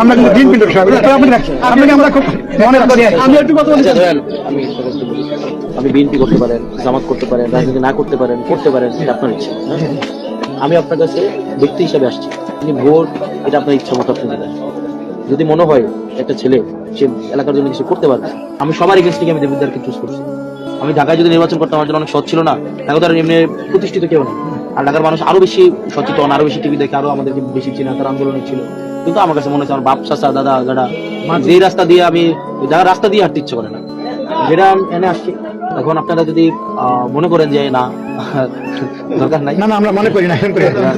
আমরা কিন্তু এটা আপনি আপনাকে আমরা খুব মনে করি আমি একটু কথা আচ্ছা আমি একটা কথা বলি। আপনি বিএনপি করতে পারেন জামাত করতে পারেন রাজনীতি না করতে পারেন করতে পারেন এটা আপনার ইচ্ছা হ্যাঁ? আমি আপনার কাছে ব্যক্তি হিসাবে আসছি। আপনি ভোট এটা আপনার ইচ্ছা মতো আপনি দেবেন যদি মনে হয় একটা ছেলে সে এলাকার জন্য কিছু করতে পারবে আমি সবার এগেন্স্ট আমি দেবুদ্দারকে চুজ করছি। আমি ঢাকায় যদি নির্বাচন করতাম আমার জন্য অনেক সৎ ছিল না ঢাকা তো আর এমনি প্রতিষ্ঠিত কেউ না আর ঢাকার মানুষ আরও বেশি সচেতন আরও বেশি টিভি দেখে আরও আমাদেরকে বেশি চিনা তার আন্দোলনে ছিল। কিন্তু আমার কাছে মনে হচ্ছে আমার বাপ চাচা দাদা যারা যে রাস্তা দিয়ে আমি যারা রাস্তা দিয়ে হাঁটতে ইচ্ছে করে না। যেটা এনে আসছি এখন আপনারা যদি আহ, মনে করেন যে না দরকার নাই। না না আমরা মনে করি না এখন করি। না।